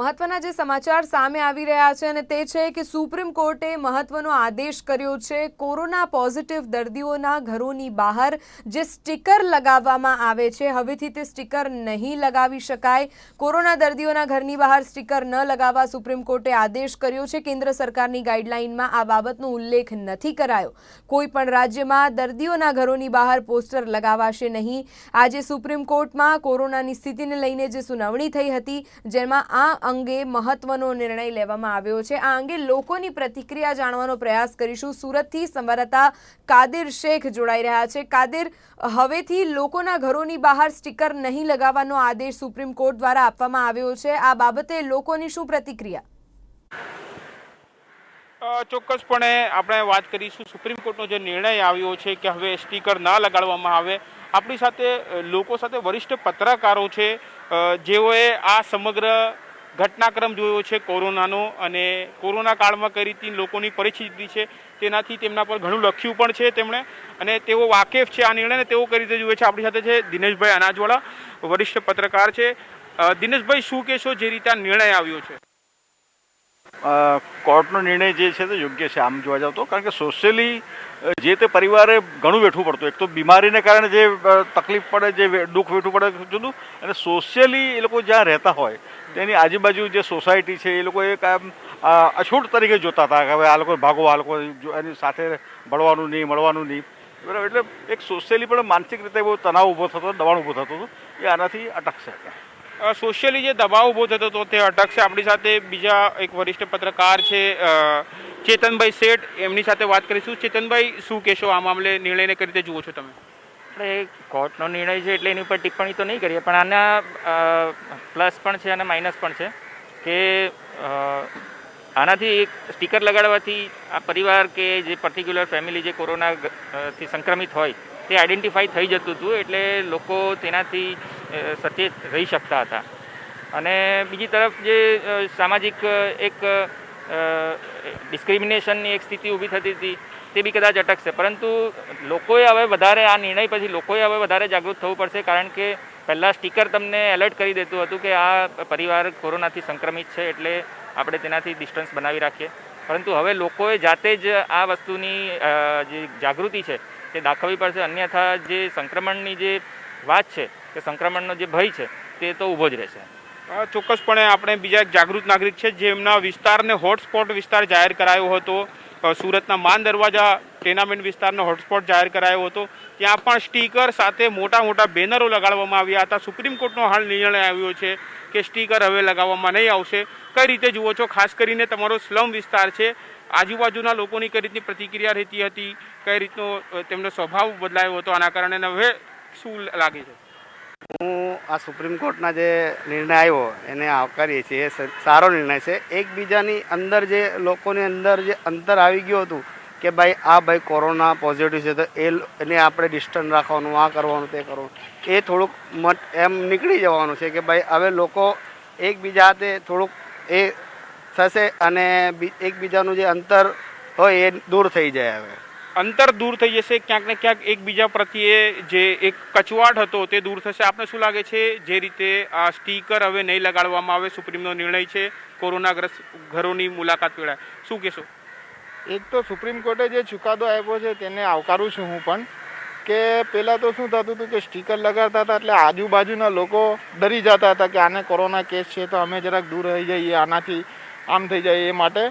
મહત્વના જે સમાચાર સામે આવી રહ્યા છે અને તે છે કે સુપ્રીમ કોર્ટે મહત્વનો આદેશ કર્યો છે કોરોના પોઝિટિવ દર્દીઓના ઘરોની બહાર જે સ્ટીકર લગાવવામાં આવે છે, હવેથી તે સ્ટીકર નહીં લગાવી શકાય. કોરોના દર્દીઓના ઘરની બહાર સ્ટીકર ન લગાવવા સુપ્રીમ કોર્ટે આદેશ કર્યો છે. કેન્દ્ર સરકારની ગાઈડલાઈનમાં આ બાબતનો ઉલ્લેખ નથી કરાયો. કોઈ પણ રાજ્યમાં દર્દીઓના ઘરોની બહાર પોસ્ટર લગાવાશે નહીં. આજે સુપ્રીમ કોર્ટમાં કોરોનાની સ્થિતિને લઈને જે સુનાવણી થઈ હતી, જેમાં આ અંગે મહત્વનો નિર્ણય લેવામાં આવ્યો છે. આ અંગે લોકોની પ્રતિક્રિયા જાણવાનો પ્રયાસ કરીશું. સુરતથી સંવાદદાતા કાદિર શેખ જોડાઈ રહ્યા છે. કાદિર, હવેથી લોકોના ઘરોની બહાર સ્ટીકર નહીં લગાવવાનો આદેશ સુપ્રીમ કોર્ટ દ્વારા આપવામાં આવ્યો છે. આ બાબતે લોકોની શું પ્રતિક્રિયા? ચોક્કસપણે આપણે વાત કરીશું. સુપ્રીમ કોર્ટનો જે નિર્ણય આવ્યો છે કે હવે સ્ટીકર ના લગાડવામાં આવે, આપણી સાથે લોકો સાથે વરિષ્ઠ પત્રકારો છે. જેઓએ આ સમગ્ર ઘટનાક્રમ જોયો છે કોરોનાનો અને કોરોના કાળમાં કઈ રીતની લોકોની પરિસ્થિતિ છે, તેનાથી તેમના પર ઘણું લખ્યું પણ છે તેમણે. અને તેઓ વાકેફ છે આ નિર્ણયને તેઓ કઈ રીતે જુએ છે. આપણી સાથે છે દિનેશભાઈ અનાજવાળા, વરિષ્ઠ પત્રકાર છે. દિનેશભાઈ, શું કહેશો જે રીતે આ નિર્ણય આવ્યો છે? કોર્ટનો નિર્ણય જે છે તે યોગ્ય છે, આમ જોવા જાવ તો. કારણ કે સોશિયલી જે તે પરિવારે ઘણું વેઠવું પડતું. એક તો બીમારીને કારણે જે તકલીફ પડે, જે દુઃખ વેઠવું પડે, જુદું. અને સોશિયલી એ લોકો જ્યાં રહેતા હોય તેની આજુબાજુ જે સોસાયટી છે, એ લોકો એક આમ અછૂટ તરીકે જોતા હતા કે હવે આ લોકો ભાગો, આ લોકો એની સાથે ભળવાનું નહીં, મળવાનું નહીં. બરાબર, એટલે એક સોશિયલી પણ માનસિક રીતે બહુ તણાવ ઊભો થતો દબાણ ઊભો થતો હતો, એ આનાથી અટકશે. સોશિયલી જે દબાવ ઊભો થતો હતો, તે અટકશે. આપણી સાથે બીજા એક વરિષ્ઠ પત્રકાર છે ચેતનભાઈ શેઠ. એમની સાથે વાત કરીશું. ચેતનભાઈ, શું કહેશો આ મામલે નિર્ણયને કઈ રીતે જુઓ છો તમે? આપણે કોર્ટનો નિર્ણય છે એટલે એની ઉપર ટિપ્પણી તો નહીં કરીએ, પણ આના પ્લસ પણ છે અને માઇનસ પણ છે કે આનાથી એક સ્ટીકર લગાડવાથી આ પરિવાર કે જે પર્ટિક્યુલર ફેમિલી જે કોરોના થી સંક્રમિત હોય, તે આઈડેન્ટિફાઈ થઈ જતું હતું એટલે લોકો તેનાથી સચેત રહી શકતા હતા. અને બીજી તરફ જે સામાજિક એક ડિસ્ક્રિમિનેશનની એક સ્થિતિ ઊભી થતી હતી તે બી કદાચ અટકશે. પરંતુ લોકોએ હવે વધારે આ નિર્ણય પછી લોકોએ હવે વધારે જાગૃત થવું પડશે કારણ કે પહેલાં સ્ટીકર તમને એલર્ટ કરી દેતું હતું કે આ પરિવાર કોરોનાથી સંક્રમિત છે એટલે આપણે તેનાથી ડિસ્ટન્સ બનાવી રાખીએ. પરંતુ હવે લોકોએ જાતે જ આ વસ્તુની જે જાગૃતિ છે તે દાખવવી પડશે. અન્યથા જે સંક્રમણની જે વાત છે, કે સંક્રમણનો જે ભય છે, તે તો ઊભો જ રહેશે. ચોક્કસપણે આપણે બીજા એક જાગૃત નાગરિક છે જેમના વિસ્તારને હોટસ્પોટ વિસ્તાર જાહેર કરાયો હતો. સુરતના માન દરવાજા ટેનામેન્ટ વિસ્તારનો હોટસ્પોટ જાહેર કરાયો હતો. ત્યાં પણ સ્ટીકર સાથે મોટા મોટા બેનરો લગાડવામાં આવ્યા હતા. સુપ્રીમ કોર્ટનો હાલ નિર્ણય આવ્યો છે કે સ્ટીકર હવે લગાવવામાં નહીં આવશે. કઈ રીતે જુઓ છો? ખાસ કરીને તમારો સ્લમ વિસ્તાર છે. આજુબાજુના લોકોની કઈ રીતની પ્રતિક્રિયા રહેતી હતી? કઈ રીતનો તેમનો સ્વભાવ બદલાયો હતો? આના કારણે હવે શું લાગે છે? હું આ સુપ્રીમ કોર્ટના જે નિર્ણય આવ્યો, એને આવકારીએ છીએ. એ સારો નિર્ણય છે. એકબીજાની અંદર જે લોકોની અંદર જે અંતર આવી ગયું હતું કે ભાઈ, આ ભાઈ કોરોના પોઝિટિવ છે, તો એ એને આપણે ડિસ્ટન્સ રાખવાનું, આ કરવાનું, તે કરવાનું. એ થોડુંક મત એમ નીકળી જવાનું છે કે ભાઈ, હવે લોકો એકબીજા હાથે થોડુંક એ થશે અને એકબીજાનું જે અંતર હોય એ દૂર થઈ જાય હવે. અંતર દૂર થઈ જશે, ક્યાંક ને ક્યાંક એકબીજા પ્રત્યે જે એક કચવાટ હતો તે દૂર થશે. આપને શું લાગે છે જે રીતે આ સ્ટીકર હવે નહીં લગાડવામાં આવે સુપ્રીમનો નિર્ણય છે? કોરોનાગ્રસ્ત ઘરોની મુલાકાત વેળાએ. શું કહેશો? એક તો સુપ્રીમ કોર્ટે જે ચુકાદો આપ્યો છે તેને આવકારું છું હું પણ, કે પહેલાં તો શું થતું હતું કે સ્ટીકર લગાડતા હતા એટલે આજુબાજુના લોકો ડરી જતા હતા કે આને કોરોના કેસ છે તો અમે જરાક દૂર રહી જઈએ, આનાથી આમ થઈ જાય એ માટે.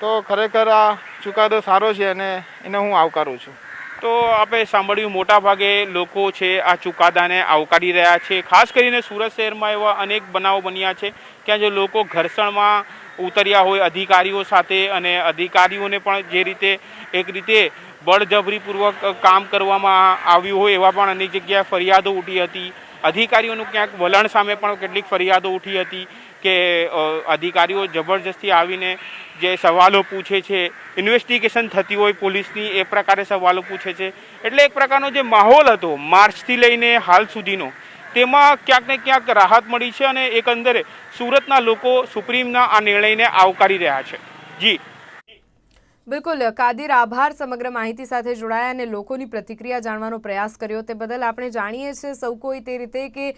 તો ખરેખર આ ચુકાદો સારો છે અને એને હું આવકારું છું. તો આપણે સાંભળ્યું, મોટા ભાગે લોકો છે આ ચુકાદાને આવકારી રહ્યા છે. ખાસ કરીને સુરત શહેરમાં એવા અનેક બનાવો બન્યા છે ક્યાં જે લોકો ઘર્ષણમાં ઉતર્યા હોય, અધિકારીઓ સાથે અને અધિકારીઓને પણ જે રીતે એક રીતે બળજબરીપૂર્વક કામ કરવામાં આવ્યું હોય એવા પણ અનેક જગ્યાએ ફરિયાદો ઉઠી હતી. અધિકારીઓનું ક્યાંક વલણ સામે પણ કેટલીક ફરિયાદો ઉઠી હતી. કે અધિકારીઓ જબરજસ્તી આવીને જે સવાલો પૂછે છે ઇન્વેસ્ટિગેશન થતી હોય પોલીસની, એ પ્રકારે સવાલો પૂછે છે. એટલે એક પ્રકારનો જે માહોલ હતો માર્ચથી લઈને હાલ સુધીનો, તેમાં ક્યાંક ને ક્યાંક રાહત મળી છે અને એકંદરે સુરતના લોકો સુપ્રીમના આ નિર્ણયને આવકારી રહ્યા છે. જી. બિલકુલ, કાદિર, આભાર સમગ્ર માહિતી સાથે જોડાયા અને લોકોની પ્રતિક્રિયા જાણવાનો પ્રયાસ કર્યો. તે બદલ આપણે જાણીએ છીએ સૌ કોઈ તે રીતે કે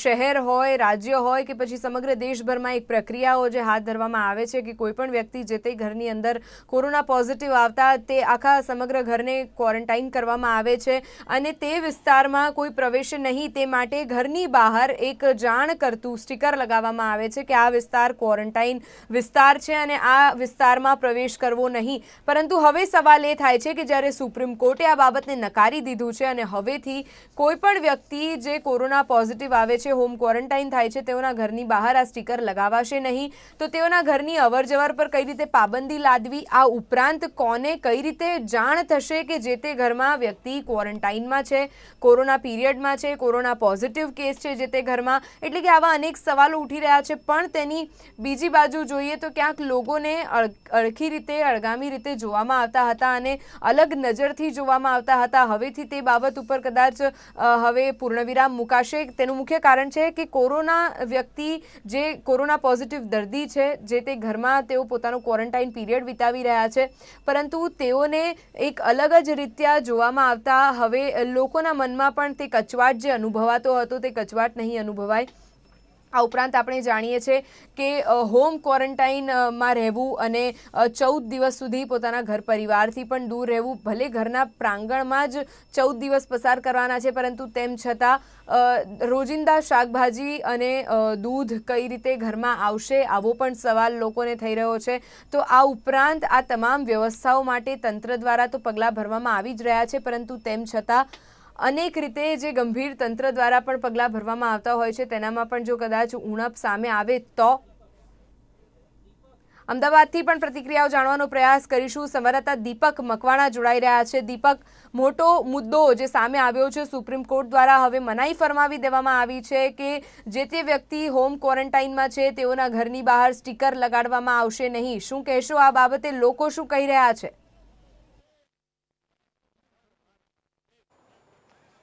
શહેર હોય, રાજ્ય હોય કે પછી સમગ્ર દેશભરમાં એક પ્રક્રિયાઓ જે હાથ ધરવામાં આવે છે કે કોઈપણ વ્યક્તિ જે તે ઘરની અંદર કોરોના પોઝિટિવ આવતા તે આખા સમગ્ર ઘરને ક્વોરન્ટાઇન કરવામાં આવે છે અને તે વિસ્તારમાં કોઈ પ્રવેશ નહીં, તે માટે ઘરની બહાર એક જાણ કરતું સ્ટીકર લગાવવામાં આવે છે કે આ વિસ્તાર ક્વોરન્ટાઇન વિસ્તાર છે અને આ વિસ્તારમાં પ્રવેશ કરવો નહીં. પરંતુ હવે સવાલ એ થાય છે કે જ્યારે સુપ્રીમ કોર્ટે આ બાબતને નકારી દીધું છે અને હવેથી કોઈ પણ વ્યક્તિ જે કોરોના પોઝિટિવ આવે છે, હોમ ક્વોરન્ટાઇન થાય છે, તેઓના ઘરની બહાર આ સ્ટીકર લગાવાશે નહીં. તો તેઓના ઘરની અવરજવર પર કઈ રીતે પાબંદી લાદવી? આ ઉપરાંત કોને કઈ રીતે જાણ થશે કે જે તે ઘરમાં વ્યક્તિ ક્વોરન્ટાઇનમાં છે, કોરોના પીરિયડમાં છે, કોરોના પોઝિટિવ કેસ છે જે તે ઘરમાં? એટલે કે આવા અનેક સવાલો ઉઠી રહ્યા છે. પણ તેની બીજી બાજુ જોઈએ તો ક્યાંક લોકોને અળખી રીતે અળગામી રીતે જોવામાં આવતા હતા અને અલગ નજરથી જોવામાં આવતા હતા. હવેથી તે બાબત ઉપર કદાચ હવે પૂર્ણવિરામ મુકાશે. તેનું મુખ્ય કારણ છે કે કોરોના વ્યક્તિ જે કોરોના પોઝિટિવ દર્દી છે, જે તે ઘરમાં તેઓ પોતાનું ક્વોરન્ટાઇન પીરિયડ વિતાવી રહ્યા છે. પરંતુ તેઓને એક અલગ જ રીત્યા જોવામાં આવતા, હવે લોકોના મનમાં પણ તે કચવાટ જે અનુભવાતો હતો તે કચવાટ નહીં અનુભવાય. આ ઉપરાંત આપણે જાણીએ છીએ કે હોમ ક્વોરન્ટાઇનમાં રહેવું અને ચૌદ દિવસ સુધી પોતાના ઘર પરિવારથી પણ દૂર રહેવું ભલે ઘરના પ્રાંગણમાં જ ચૌદ દિવસ પસાર કરવાના છે, પરંતુ તેમ છતાં રોજિંદા શાકભાજી અને દૂધ કઈ રીતે ઘરમાં આવશે આવો પણ સવાલ લોકોને થઈ રહ્યો છે. તો આ ઉપરાંત આ તમામ વ્યવસ્થાઓ માટે તંત્ર દ્વારા તો પગલાં ભરવામાં આવી જ રહ્યા છે, પરંતુ તેમ છતાં અનેક રીતે જે ગંભીર તંત્ર દ્વારા પણ પગલાં ભરવામાં આવતા હોય છે, તેનામાં પણ જો કદાચ ઉણપ સામે આવે તો? અમદાવાદથી પણ પ્રતિક્રિયાઓ જાણવાનો પ્રયાસ કરીશું. સંવાદદાતા દીપક મકવાણા જોડાઈ રહ્યા છે. દીપક, મોટો મુદ્દો જે સામે આવ્યો છે, સુપ્રીમ કોર્ટ દ્વારા હવે મનાઈ ફરમાવી દેવામાં આવી છે કે જે તે વ્યક્તિ હોમ ક્વોરન્ટાઇનમાં છે, તેઓના ઘરની બહાર સ્ટીકર લગાડવામાં આવશે નહીં. શું કહેશો આ બાબતે? લોકો શું કહી રહ્યા છે?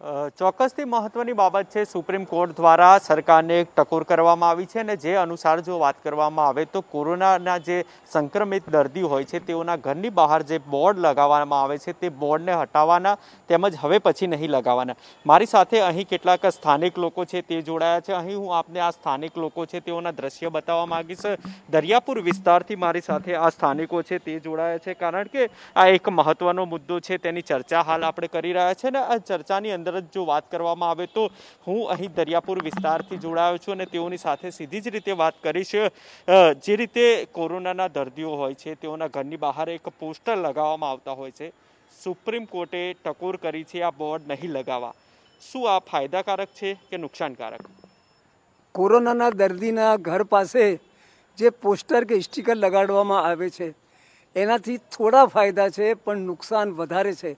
ચોક્કસથી મહત્વની બાબત છે, સુપ્રીમ કોર્ટ દ્વારા સરકારને એક ટકોર કરવામાં આવી છે અને જે અનુસાર જો વાત કરવામાં આવે તો કોરોનાના જે સંક્રમિત દર્દી હોય છે, તેઓના ઘરની બહાર જે બોર્ડ લગાવવામાં આવે છે, તે બોર્ડને હટાવવાના તેમજ હવે પછી નહીં લગાવવાના. મારી સાથે અહીં કેટલાક સ્થાનિક લોકો છે, તે જોડાયા છે. અહીં હું આપને આ સ્થાનિક લોકો છે, તેઓના દ્રશ્ય બતાવવા માગીશ. દરિયાપુર વિસ્તારથી મારી સાથે આ સ્થાનિકો છે, તે જોડાયા છે. કારણ કે આ એક મહત્વનો મુદ્દો છે, તેની ચર્ચા હાલ આપણે કરી રહ્યા છે ને આ ચર્ચાની અંદર જ જો વાત કરવામાં આવે તો હું અહીં દરિયાપુર વિસ્તારથી જોડાયો છું અને તેઓની સાથે સીધી જ રીતે વાત કરીશ. જે રીતે કોરોનાના દર્દીઓ હોય છે, તેઓના ઘરની બહાર એક પોસ્ટર લગાવવામાં આવતા હોય છે. સુપ્રીમ કોર્ટે ટકોર કરી છે, આ બોર્ડ નહીં લગાવવા. શું આ ફાયદાકારક છે કે નુકસાનકારક? કોરોનાના દર્દીના ઘર પાસે જે પોસ્ટર કે સ્ટીકર લગાડવામાં આવે છે, એનાથી થોડા ફાયદા છે, પણ નુકસાન વધારે છે.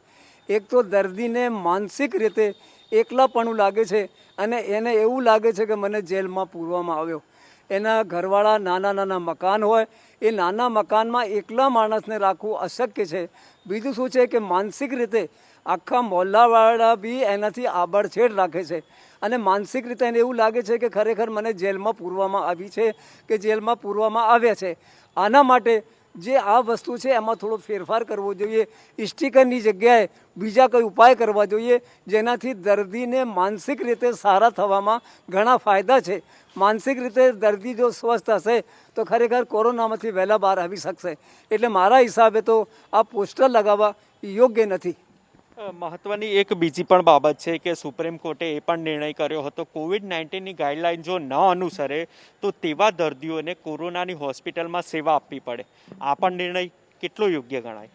એક તો દર્દીને માનસિક રીતે એકલાપણું લાગે છે અને એને એવું લાગે છે કે મને જેલમાં પૂરવામાં આવ્યો. એના ઘરવાળા નાના નાના મકાન હોય, એ નાના મકાનમાં એકલા માણસને રાખવું અશક્ય છે. બીજું શું છે કે માનસિક રીતે આખા મોહલ્લાવાળા બી એનાથી આબડછેડ રાખે છે. અને માનસિક રીતે એને એવું લાગે છે કે ખરેખર મને જેલમાં પૂરવામાં આવી છે કે જેલમાં પૂરવામાં આવ્યા છે. આના માટે જે આ વસ્તુ છે, એમાં થોડો ફેરફાર કરવો જોઈએ. સ્ટીકરની જગ્યાએ બીજા કોઈ ઉપાય કરવા જોઈએ, જેનાથી દર્દીને માનસિક રીતે સારા થવામાં ઘણા ફાયદા છે. માનસિક રીતે દર્દી જો સ્વસ્થ હશે, તો ખરેખર કોરોનામાંથી વહેલા બહાર આવી શકશે. એટલે મારા હિસાબે તો આ પોસ્ટર લગાવવા યોગ્ય નથી. મહત્વની એક બીજી પણ બાબત છે કે સુપ્રીમ કોર્ટે એ પણ નિર્ણય કર્યો હતો, કોવિડ નાઇન્ટીનની ગાઈડલાઈન જો ન અનુસરે, તો તેવા દર્દીઓને કોરોનાની હોસ્પિટલમાં સેવા આપવી પડે. આ પણ નિર્ણય કેટલો યોગ્ય ગણાય?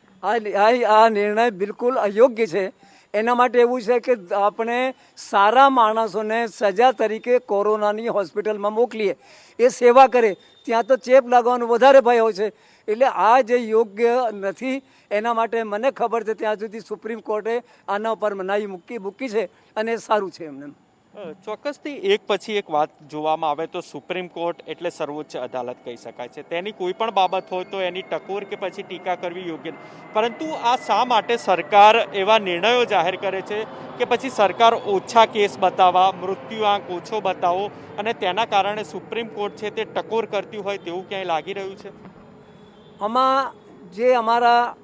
આ નિર્ણય બિલકુલ અયોગ્ય છે. એના માટે એવું છે કે આપણે સારા માણસોને સજા તરીકે કોરોનાની હોસ્પિટલમાં મોકલીએ. એ સેવા કરે. ત્યાં તો ચેપ લાગવાનો વધારે ભય હોય છે. એટલે આ જે યોગ્ય નથી, એના માટે મને ખબર છે, ત્યાં સુધી સુપ્રીમ કોર્ટે આના ઉપર મનાઈ મૂકી મૂકી છે અને સારું છે એમને. ચોક્કસથી એક પછી એક વાત જોવામાં આવે તો સુપ્રીમ કોર્ટ એટલે સર્વોચ્ચ અદાલત કહી શકાય છે. તેની કોઈ પણ બાબત હોય તો એની ટકોર કે પછી ટીકા કરવી યોગ્ય પરંતુ આ શા માટે સરકાર એવા નિર્ણયો જાહેર કરે છે કે પછી સરકાર ઓછા કેસ બતાવવા મૃત્યુઆંક ઓછો બતાવો અને તેના કારણે સુપ્રીમ કોર્ટ છે તે ટકોર કરતી હોય તેવું ક્યાંય લાગી રહ્યું છે? આમાં જે અમારા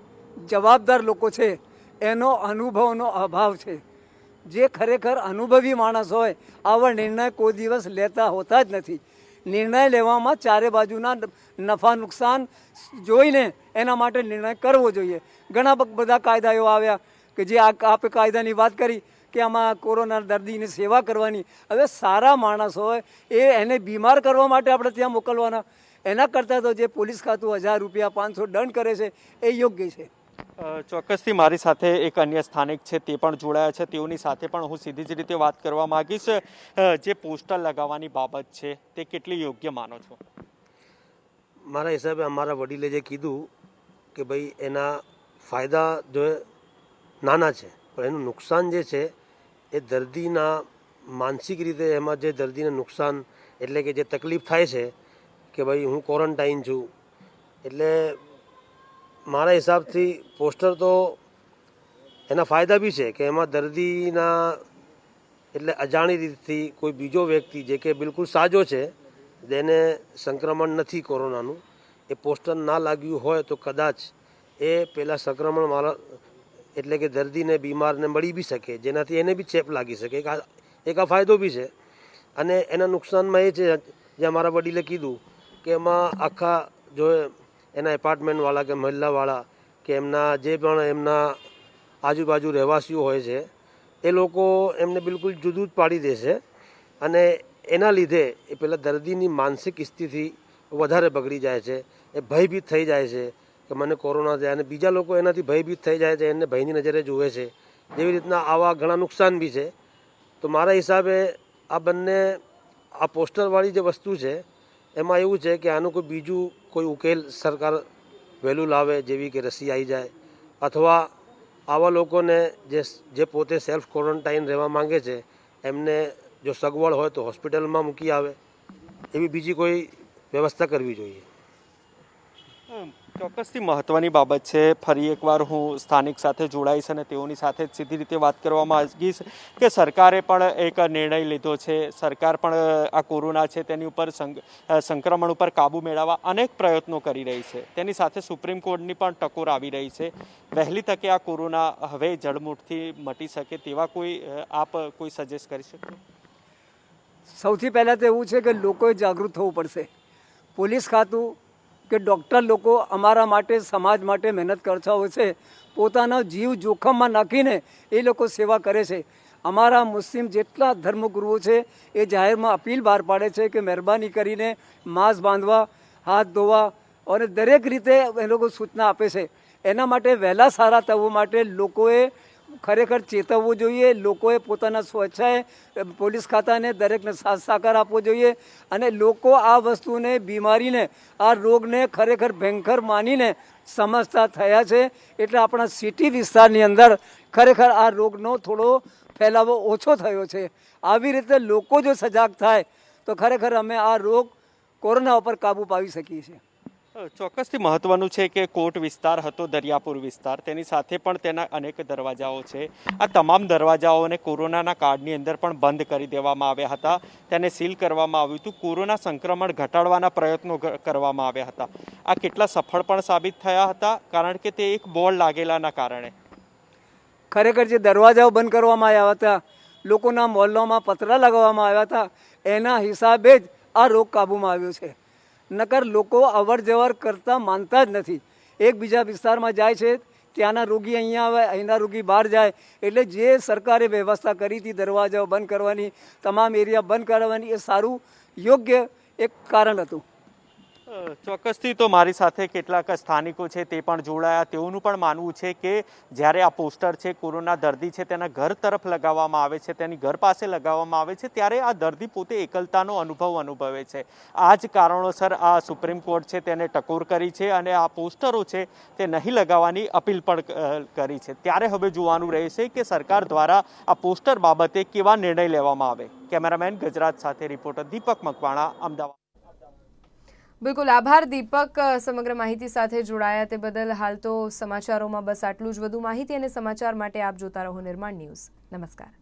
જવાબદાર લોકો છે, એનો અનુભવનો અભાવ છે. જે ખરેખર અનુભવી માણસ હોય, આવા નિર્ણય કોઈ દિવસ લેતા હોતા જ નથી. નિર્ણય લેવામાં ચારે બાજુના નફા નુકસાન જોઈને એના માટે નિર્ણય કરવો જોઈએ. ઘણા બધા બધા કાયદાઓ આવ્યા કે જે આ, આપે કાયદાની વાત કરી કે આમાં કોરોના દર્દીની સેવા કરવાની. હવે સારા માણસ હોય, એ એને બીમાર કરવા માટે આપણે ત્યાં મોકલવાના. એના કરતાં તો જે પોલીસ ખાતું હજાર રૂપિયા પાંચસો દંડ કરે છે એ યોગ્ય છે. ચોક્કસથી મારી સાથે એક અન્ય સ્થાનિક છે તે પણ જોડાયા છે. તેઓની સાથે પણ હું સીધી જ રીતે વાત કરવા માગીશ. જે પોસ્ટર લગાવવાની બાબત છે તે કેટલી યોગ્ય માનો છો? મારા હિસાબે અમારા વડીલે જે કીધું કે ભાઈ એના ફાયદા જો નાના છે પણ એનું નુકસાન જે છે એ દર્દીના માનસિક રીતે એમાં જે દર્દીને નુકસાન એટલે કે જે તકલીફ થાય છે કે ભાઈ હું ક્વોરન્ટાઇન છું. એટલે મારા હિસાબથી પોસ્ટર તો એના ફાયદા બી છે કે એમાં દર્દીના એટલે અજાણી રીતથી કોઈ બીજો વ્યક્તિ જે કે બિલકુલ સાજો છે, જેને સંક્રમણ નથી કોરોનાનું, એ પોસ્ટર ના લાગ્યું હોય તો કદાચ એ પેલા સંક્રમણ મારા એટલે કે દર્દીને, બીમારને મળી બી શકે, જેનાથી એને બી ચેપ લાગી શકે. એક આ ફાયદો બી છે. અને એના નુકસાનમાં એ છે, જે અમારા વડીલે કીધું કે એમાં આખા જો એના એપાર્ટમેન્ટવાળા કે મહિલાવાળા કે એમના જે પણ એમના આજુબાજુ રહેવાસીઓ હોય છે, એ લોકો એમને બિલકુલ જુદું જ પાડી દેશે અને એના લીધે એ પેલા દર્દીની માનસિક સ્થિતિ વધારે બગડી જાય છે, એ ભયભીત થઈ જાય છે કે મને કોરોના થયા અને બીજા લોકો એનાથી ભયભીત થઈ જાય છે એને ભયની નજરે જુએ છે. જેવી રીતના આવા ઘણા નુકસાન બી છે. તો મારા હિસાબે આ બંને આ પોસ્ટરવાળી જે વસ્તુ છે એમાં એવું છે કે આનું કોઈ બીજું કોઈ ઉકેલ સરકાર વહેલું લાવે જેવી કે રસી આવી જાય અથવા આવા લોકોને જે જે પોતે સેલ્ફ ક્વોરન્ટાઇન રહેવા માંગે છે, એમને જો સગવડ હોય તો હોસ્પિટલમાં મૂકી આવે એવી બીજી કોઈ વ્યવસ્થા કરવી જોઈએ. ચોક્કસથી મહત્વની બાબત છે. ફરી એકવાર હું સ્થાનિક સાથે જોડાઈશ અને તેઓની સાથે જ સીધી રીતે વાત કરવા માંગીશ કે સરકારે પણ એક નિર્ણય લીધો છે. સરકાર પણ આ કોરોના છે તેની ઉપર સંક- સંક્રમણ ઉપર કાબુ મેળવવા અનેક પ્રયત્નો કરી રહી છે. તેની સાથે સુપ્રીમ કોર્ટની પણ ટકોર આવી રહી છે. વહેલી તકે આ કોરોના હવે જડમૂળથી મટી શકે તેવા કોઈ આપ કોઈ સજેસ્ટ કરી શકો? સૌથી પહેલાં તો એવું છે કે લોકોએ જાગૃત થવું પડશે. પોલીસ ખાતું કે ડૉક્ટર લોકો અમારા માટે, સમાજ માટે મહેનત કરતા હોય છે. પોતાનો જીવ જોખમમાં નાખીને એ લોકો સેવા કરે છે. અમારા મુસ્લિમ જેટલા ધર્મગુરુઓ છે, એ જાહેરમાં અપીલ બહાર પાડે છે કે મહેરબાની કરીને માસ્ક બાંધવા, હાથ ધોવા અને દરેક રીતે એ લોકો સૂચના આપે છે. એના માટે વહેલા સારા થવા માટે લોકોએ ખરેખર ચેતવવું જોઈએ, લોકોએ પોતાના સ્વેચ્છાએ પોલીસ ખાતાને દરેકને સાથ સાકાર આપવો જોઈએ અને લોકો આ વસ્તુને, બીમારીને, આ રોગને ખરેખર ભયંકર માનીને સમજતા થયા છે. એટલે આપણા સિટી વિસ્તારની અંદર ખરેખર આ રોગનો થોડો ફેલાવો ઓછો થયો છે. આવી રીતે લોકો જો સજાગ થાય, તો ખરેખર અમે આ રોગ કોરોના ઉપર કાબૂ પાવી શકીએ છીએ. ચોક્કસથી મહત્વનું છે કે કોટ વિસ્તાર હતો, દરિયાપુર વિસ્તાર. તેની સાથે પણ તેના અનેક દરવાજાઓ છે. આ તમામ દરવાજાઓને કોરોનાના કાળની અંદર પણ બંધ કરી દેવામાં આવ્યા હતા. તેને સીલ કરવામાં આવ્યું હતું. કોરોના સંક્રમણ ઘટાડવાના પ્રયત્નો કરવામાં આવ્યા હતા. આ કેટલા સફળ પણ સાબિત થયા હતા, કારણ કે તે એક બોર્ડ લાગેલાના કારણે. ખરેખર જે દરવાજાઓ બંધ કરવામાં આવ્યા હતા, લોકોના મોહલ્લામાં પતરા લગાવવામાં આવ્યા હતા, એના હિસાબે જ આ રોગ કાબૂમાં આવ્યો છે. નકર લોકો અવર જવર કરતાં માનતા જ નથી. એકબીજા વિસ્તારમાં જાય છે, ત્યાંના રોગી અહીંયા આવે, અહીંના રોગી બહાર જાય, એટલે જે સરકારે વ્યવસ્થા કરી હતી, દરવાજાઓ બંધ કરવાની, તમામ એરિયા બંધ કરવાની એ સારું, યોગ્ય એક કારણ હતું. ચોક્કસથી તો મારી સાથે કેટલાક સ્થાનિકો છે તે પણ જોડાયા. તેઓનું પણ માનવું છે કે જ્યારે આ પોસ્ટર છે, કોરોના દર્દી છે, તેના ઘર તરફ લગાવવામાં આવે છે, તેની ઘર પાસે લગાવવામાં આવે છે, ત્યારે આ દર્દી પોતે એકલતાનો અનુભવ અનુભવે છે. આ જ કારણોસર આ સુપ્રીમ કોર્ટ છે તેને ટકોર કરી છે અને આ પોસ્ટરો છે તે નહીં લગાવવાની અપીલ પણ કરી છે. ત્યારે હવે જોવાનું રહેશે કે સરકાર દ્વારા આ પોસ્ટર બાબતે કેવા નિર્ણય લેવામાં આવે. કેમેરામેન ગજરાત સાથે રિપોર્ટર દીપક મકવાણા, અમદાવાદ. બિલકુલ આભાર, દીપક સમગ્ર માહિતી સાથે જોડાયા તે બદલ. હાલ તો સમાચારોમાં બસ આટલું જ. વધુ માહિતી અને સમાચાર માટે આપ જોતા રહો નિર્માણ ન્યૂઝ. નમસ્કાર.